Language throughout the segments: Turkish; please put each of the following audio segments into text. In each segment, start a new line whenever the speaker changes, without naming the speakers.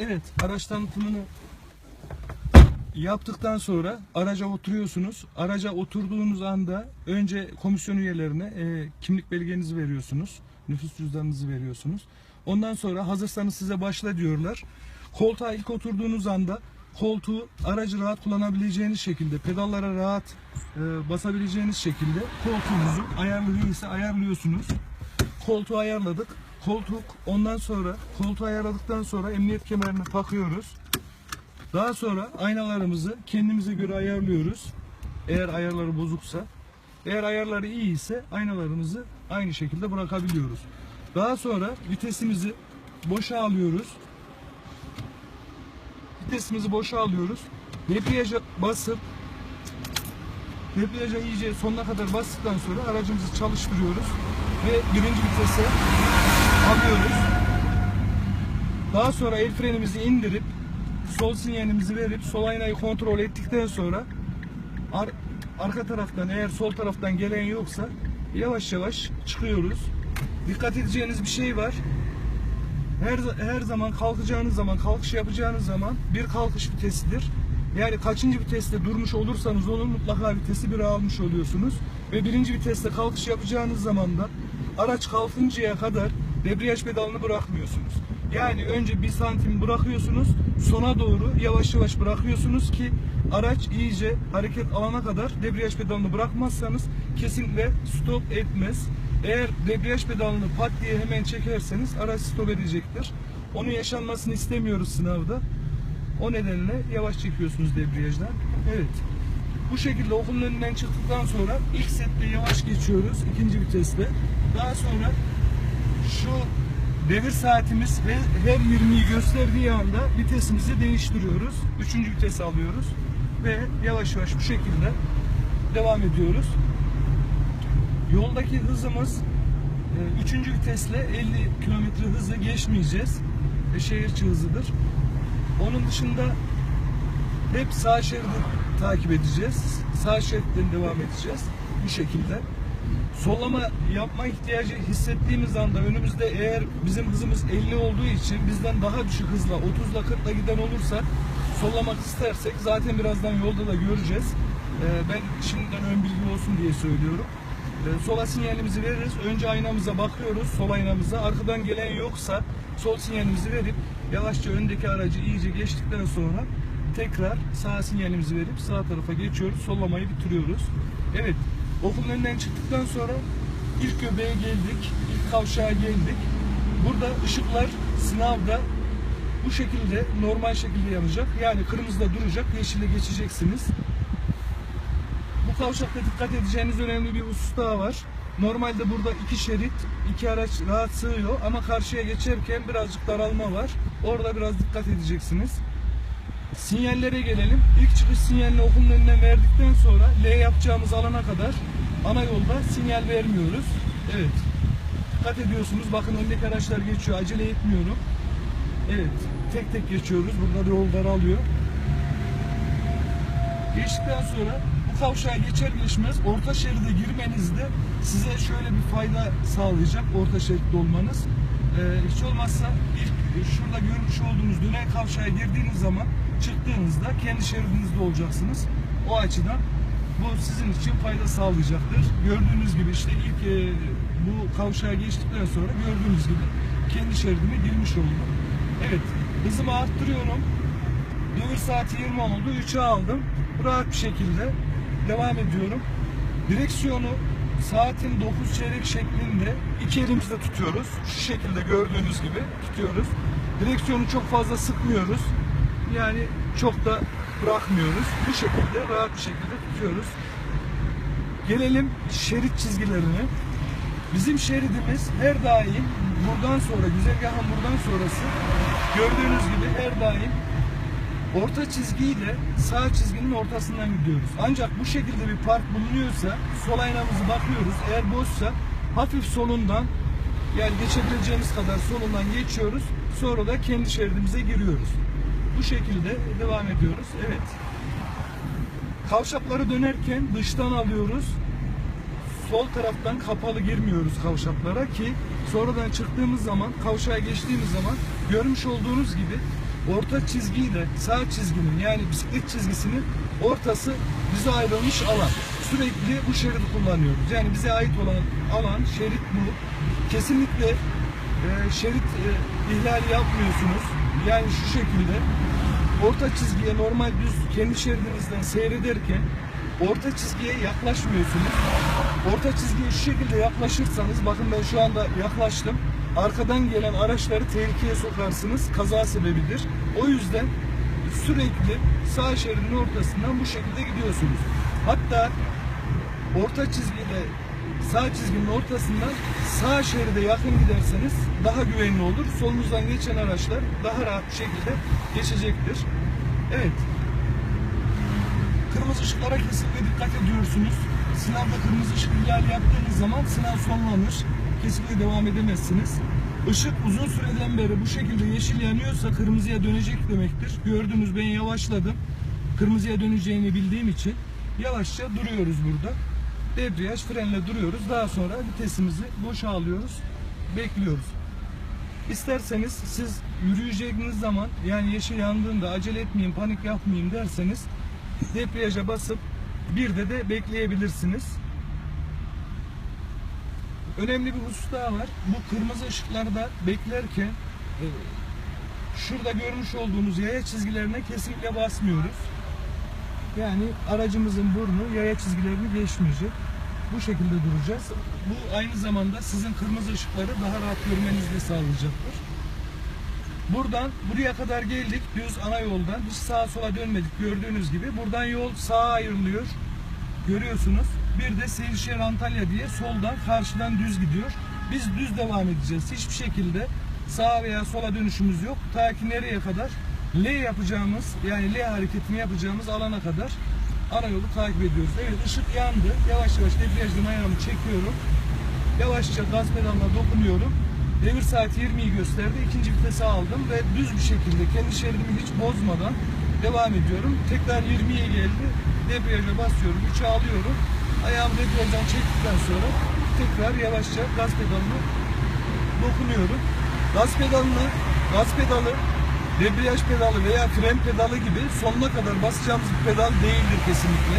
Evet, araç tanıtımını yaptıktan sonra araca oturuyorsunuz. Araca oturduğunuz anda önce komisyon üyelerine e, kimlik belgenizi veriyorsunuz. Nüfus cüzdanınızı veriyorsunuz. Ondan sonra hazırsanız size başla diyorlar. Koltuğa ilk oturduğunuz anda koltuğu aracı rahat kullanabileceğiniz şekilde, pedallara rahat e, basabileceğiniz şekilde koltuğunuzu ayarlı değilse ayarlıyorsunuz. Koltuğu ayarladık. Koltuk ondan sonra koltuğu ayarladıktan sonra emniyet kemerini takıyoruz. Daha sonra aynalarımızı kendimize göre ayarlıyoruz. Eğer ayarları bozuksa. Eğer ayarları iyi ise aynalarımızı aynı şekilde bırakabiliyoruz. Daha sonra vitesimizi boşa alıyoruz. Vitesimizi boşa alıyoruz. Debriyaja basıp debriyaja iyice sonuna kadar bastıktan sonra aracımızı çalıştırıyoruz ve birinci vitese alıyoruz. Daha sonra el frenimizi indirip sol sinyalimizi verip sol aynayı kontrol ettikten sonra ar- arka taraftan eğer sol taraftan gelen yoksa yavaş yavaş çıkıyoruz. Dikkat edeceğiniz bir şey var. Her her zaman kalkacağınız zaman, kalkış yapacağınız zaman bir kalkış vitesidir. Yani kaçıncı viteste durmuş olursanız onun mutlaka vitesi bir almış oluyorsunuz. Ve birinci viteste kalkış yapacağınız zaman da araç kalkıncaya kadar debriyaj pedalını bırakmıyorsunuz. Yani önce bir santim bırakıyorsunuz, sona doğru yavaş yavaş bırakıyorsunuz ki araç iyice hareket alana kadar debriyaj pedalını bırakmazsanız kesinlikle stop etmez. Eğer debriyaj pedalını pat diye hemen çekerseniz araç stop edecektir. Onun yaşanmasını istemiyoruz sınavda. O nedenle yavaş çekiyorsunuz debriyajdan. Evet. Bu şekilde okulun önünden çıktıktan sonra ilk sette yavaş geçiyoruz ikinci viteste. Daha sonra şu devir saatimiz her, her 20'yi gösterdiği anda vitesimizi değiştiriyoruz. Üçüncü vitesi alıyoruz ve yavaş yavaş bu şekilde devam ediyoruz. Yoldaki hızımız e, üçüncü vitesle 50 kilometre hızı geçmeyeceğiz. E, şehir içi hızıdır. Onun dışında hep sağ şeridi takip edeceğiz. Sağ şeritten devam edeceğiz. Bu şekilde. Sollama yapma ihtiyacı hissettiğimiz anda önümüzde eğer bizim hızımız 50 olduğu için bizden daha düşük hızla 30'la 40'la giden olursa sollamak istersek zaten birazdan yolda da göreceğiz. Ee, ben şimdiden ön bilgi olsun diye söylüyorum. Ee, sola sinyalimizi veririz. Önce aynamıza bakıyoruz. Sol aynamıza. Arkadan gelen yoksa sol sinyalimizi verip yavaşça öndeki aracı iyice geçtikten sonra tekrar sağ sinyalimizi verip sağ tarafa geçiyoruz. Sollamayı bitiriyoruz. Evet. Okulun önünden çıktıktan sonra ilk göbeğe geldik. ilk kavşağa geldik. Burada ışıklar sınavda bu şekilde normal şekilde yanacak. Yani kırmızıda duracak, yeşile geçeceksiniz. Bu kavşakta dikkat edeceğiniz önemli bir husus daha var. Normalde burada iki şerit, iki araç rahat sığıyor ama karşıya geçerken birazcık daralma var. Orada biraz dikkat edeceksiniz. Sinyallere gelelim. İlk çıkış sinyalini okulun önüne verdikten sonra L yapacağımız alana kadar ana yolda sinyal vermiyoruz. Evet. Dikkat ediyorsunuz. Bakın öndeki araçlar geçiyor. Acele etmiyorum. Evet. Tek tek geçiyoruz. Burada yol daralıyor. Geçtikten sonra bu kavşağa geçer geçmez orta şeride girmenizde size şöyle bir fayda sağlayacak orta şeritte olmanız. Ee, hiç olmazsa ilk şurada görmüş olduğunuz dönen kavşağa girdiğiniz zaman çıktığınızda kendi şeridinizde olacaksınız. O açıdan bu sizin için fayda sağlayacaktır. Gördüğünüz gibi işte ilk e, bu kavşağa geçtikten sonra gördüğünüz gibi kendi şeridime girmiş oldum. Evet hızımı arttırıyorum. Devir saati 20 oldu. 3'e aldım. Rahat bir şekilde devam ediyorum. Direksiyonu saatin 9 çeyrek şeklinde iki elimizde tutuyoruz. Şu şekilde gördüğünüz gibi tutuyoruz. Direksiyonu çok fazla sıkmıyoruz. Yani çok da bırakmıyoruz. Bu şekilde rahat bir şekilde tutuyoruz. Gelelim şerit çizgilerine. Bizim şeridimiz her daim buradan sonra, güzergahın buradan sonrası gördüğünüz gibi her daim orta çizgiyle sağ çizginin ortasından gidiyoruz. Ancak bu şekilde bir park bulunuyorsa sol aynamızı bakıyoruz. Eğer boşsa hafif solundan yani geçebileceğimiz kadar solundan geçiyoruz. Sonra da kendi şeridimize giriyoruz. Bu şekilde devam ediyoruz. Evet. Kavşakları dönerken dıştan alıyoruz. Sol taraftan kapalı girmiyoruz kavşaklara ki sonradan çıktığımız zaman kavşağa geçtiğimiz zaman görmüş olduğunuz gibi orta çizgiyle sağ çizginin yani bisiklet çizgisinin ortası bize ayrılmış alan. Sürekli bu şeridi kullanıyoruz. Yani bize ait olan alan, şerit bu. Kesinlikle e, şerit e, ihlali yapmıyorsunuz. Yani şu şekilde orta çizgiye normal düz kendi şeridinizden seyrederken orta çizgiye yaklaşmıyorsunuz. Orta çizgiye şu şekilde yaklaşırsanız bakın ben şu anda yaklaştım. Arkadan gelen araçları tehlikeye sokarsınız. Kaza sebebidir. O yüzden sürekli sağ şeridin ortasından bu şekilde gidiyorsunuz. Hatta orta çizgiyle sağ çizginin ortasından sağ şeride yakın giderseniz daha güvenli olur. Solunuzdan geçen araçlar daha rahat bir şekilde geçecektir. Evet. Kırmızı ışıklara kesinlikle dikkat ediyorsunuz. Sınavda kırmızı ışık ihlali yaptığınız zaman sınav sonlanır. Kesinlikle devam edemezsiniz. Işık uzun süreden beri bu şekilde yeşil yanıyorsa kırmızıya dönecek demektir. Gördünüz ben yavaşladım. Kırmızıya döneceğini bildiğim için yavaşça duruyoruz burada. Debriyaj frenle duruyoruz. Daha sonra vitesimizi boşa alıyoruz. Bekliyoruz. İsterseniz siz yürüyeceğiniz zaman yani yeşil yandığında acele etmeyeyim, panik yapmayayım derseniz debriyaja basıp bir de de bekleyebilirsiniz. Önemli bir husus daha var. Bu kırmızı ışıklarda beklerken e, şurada görmüş olduğunuz yaya çizgilerine kesinlikle basmıyoruz. Yani aracımızın burnu yaya çizgilerini geçmeyecek. Bu şekilde duracağız. Bu aynı zamanda sizin kırmızı ışıkları daha rahat görmenizi sağlayacaktır. Buradan buraya kadar geldik düz ana yoldan. Hiç sağa sola dönmedik gördüğünüz gibi. Buradan yol sağa ayrılıyor. Görüyorsunuz. Bir de Seyirşehir Antalya diye soldan karşıdan düz gidiyor. Biz düz devam edeceğiz. Hiçbir şekilde sağa veya sola dönüşümüz yok. Ta ki nereye kadar? L yapacağımız yani L hareketini yapacağımız alana kadar ana yolu takip ediyoruz. Evet ışık yandı. Yavaş yavaş debriyajdan ayağımı çekiyorum. Yavaşça gaz pedalına dokunuyorum. Devir saati 20'yi gösterdi. İkinci vitese aldım ve düz bir şekilde kendi şeridimi hiç bozmadan devam ediyorum. Tekrar 20'ye geldi. Debriyaja basıyorum. 3'e alıyorum. Ayağımı debriyajdan çektikten sonra tekrar yavaşça gaz pedalına dokunuyorum. Gaz pedalına, gaz pedalı, debriyaj pedalı veya fren pedalı gibi sonuna kadar basacağımız bir pedal değildir kesinlikle.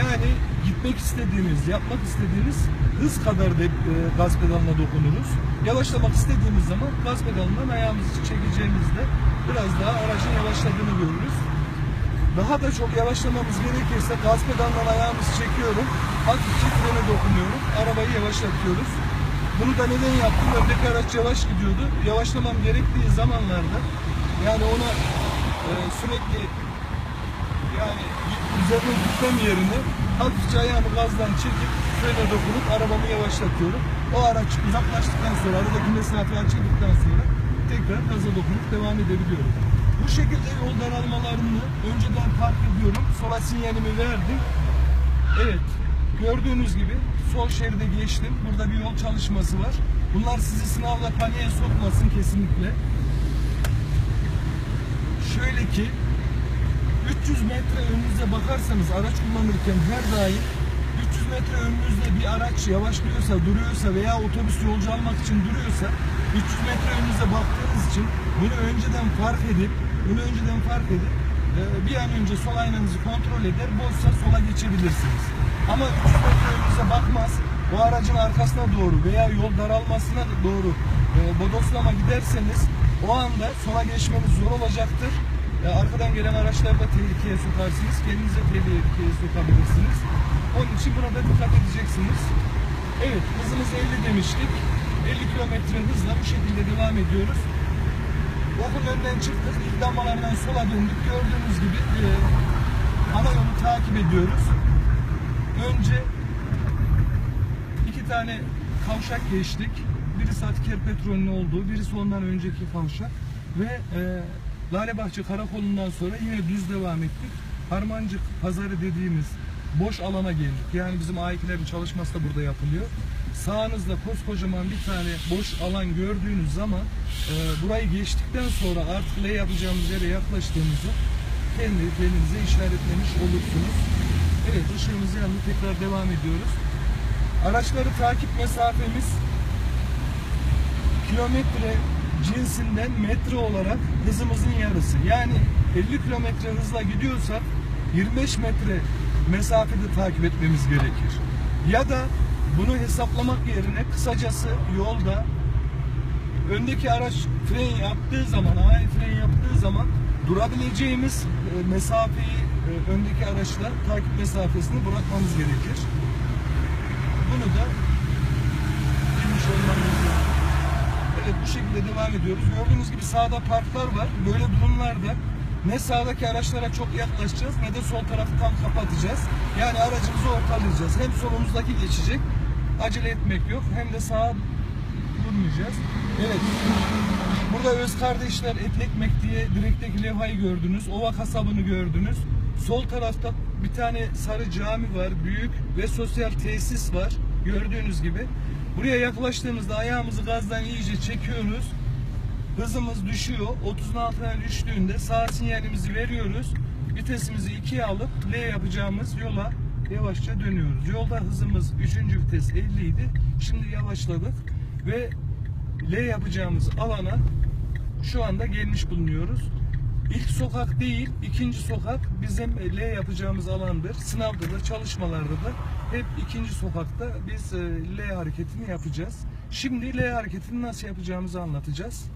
Yani gitmek istediğimiz, yapmak istediğimiz hız kadar da e, gaz pedalına dokunuruz. Yavaşlamak istediğimiz zaman gaz pedalından ayağımızı çekeceğimizde biraz daha aracın yavaşladığını görürüz. Daha da çok yavaşlamamız gerekirse gaz pedalından ayağımızı çekiyorum. Hafifçe frene dokunuyorum. Arabayı yavaşlatıyoruz. Bunu da neden yaptım? Öndeki araç yavaş gidiyordu. Yavaşlamam gerektiği zamanlarda yani ona e, sürekli yani üzerine gitmem yerine hafifçe ayağımı gazdan çekip frene dokunup arabamı yavaşlatıyorum. O araç uzaklaştıktan sonra aradaki mesafeyi açıldıktan sonra tekrar gaza dokunup devam edebiliyorum. Bu şekilde yol daralmalarını önceden fark ediyorum. Sola sinyalimi verdim. Evet. Gördüğünüz gibi sol şeride geçtim. Burada bir yol çalışması var. Bunlar sizi sınavla paniğe sokmasın kesinlikle. Şöyle ki 300 metre önünüze bakarsanız araç kullanırken her daim 300 metre önünüzde bir araç yavaşlıyorsa, duruyorsa veya otobüs yolcu almak için duruyorsa 300 metre önünüze baktığınız için bunu önceden fark edip bunu önceden fark edip bir an önce sol aynanızı kontrol eder, boşsa sola geçebilirsiniz. Ama 300 metre bakmaz, o aracın arkasına doğru veya yol daralmasına doğru e, bodoslama giderseniz o anda sola geçmeniz zor olacaktır. E, arkadan gelen araçları da tehlikeye sokarsınız. Kendinizi de tehlikeye sokabilirsiniz. Onun için buna da dikkat edeceksiniz. Evet hızımız 50 demiştik. 50 kilometre hızla bu şekilde devam ediyoruz. Okul önünden çıktık. İlk lambalardan sola döndük. Gördüğünüz gibi e, ana yolu takip ediyoruz. Önce iki tane kavşak geçtik. Birisi Atiker Petrol'ün olduğu, birisi ondan önceki kavşak. Ve e, Lalebahçe Karakolu'ndan sonra yine düz devam ettik. Harmancık Pazarı dediğimiz boş alana geldik. Yani bizim A2'lerin çalışması da burada yapılıyor. Sağınızda koskocaman bir tane boş alan gördüğünüz zaman e, burayı geçtikten sonra artık ne yapacağımız yere yaklaştığımızı kendi kendinize işaretlemiş olursunuz. Evet ışığımız yandı tekrar devam ediyoruz. Araçları takip mesafemiz kilometre cinsinden metre olarak hızımızın yarısı. Yani 50 kilometre hızla gidiyorsak 25 metre mesafede takip etmemiz gerekir. Ya da bunu hesaplamak yerine kısacası yolda öndeki araç fren yaptığı zaman, ani fren yaptığı zaman durabileceğimiz e, mesafeyi e, öndeki araçla takip mesafesini bırakmamız gerekir. Bunu da bilmiş olmamız gerekir. Evet bu şekilde devam ediyoruz. Gördüğünüz gibi sağda parklar var. Böyle durumlarda ne sağdaki araçlara çok yaklaşacağız ne de sol tarafı tam kapatacağız. Yani aracımızı ortalayacağız. Hem solumuzdaki geçecek, acele etmek yok hem de sağa durmayacağız. Evet. Burada öz kardeşler et ekmek diye direkteki levhayı gördünüz. Ova kasabını gördünüz. Sol tarafta bir tane sarı cami var, büyük ve sosyal tesis var. Gördüğünüz gibi. Buraya yaklaştığımızda ayağımızı gazdan iyice çekiyoruz. Hızımız düşüyor. 30'un altına düştüğünde sağ sinyalimizi veriyoruz. Vitesimizi ikiye alıp L yapacağımız yola yavaşça dönüyoruz. Yolda hızımız 3. vites 50 idi. Şimdi yavaşladık ve L yapacağımız alana şu anda gelmiş bulunuyoruz. İlk sokak değil, ikinci sokak bizim L yapacağımız alandır. Sınavda da, çalışmalarda da hep ikinci sokakta biz e, L hareketini yapacağız. Şimdi L hareketini nasıl yapacağımızı anlatacağız.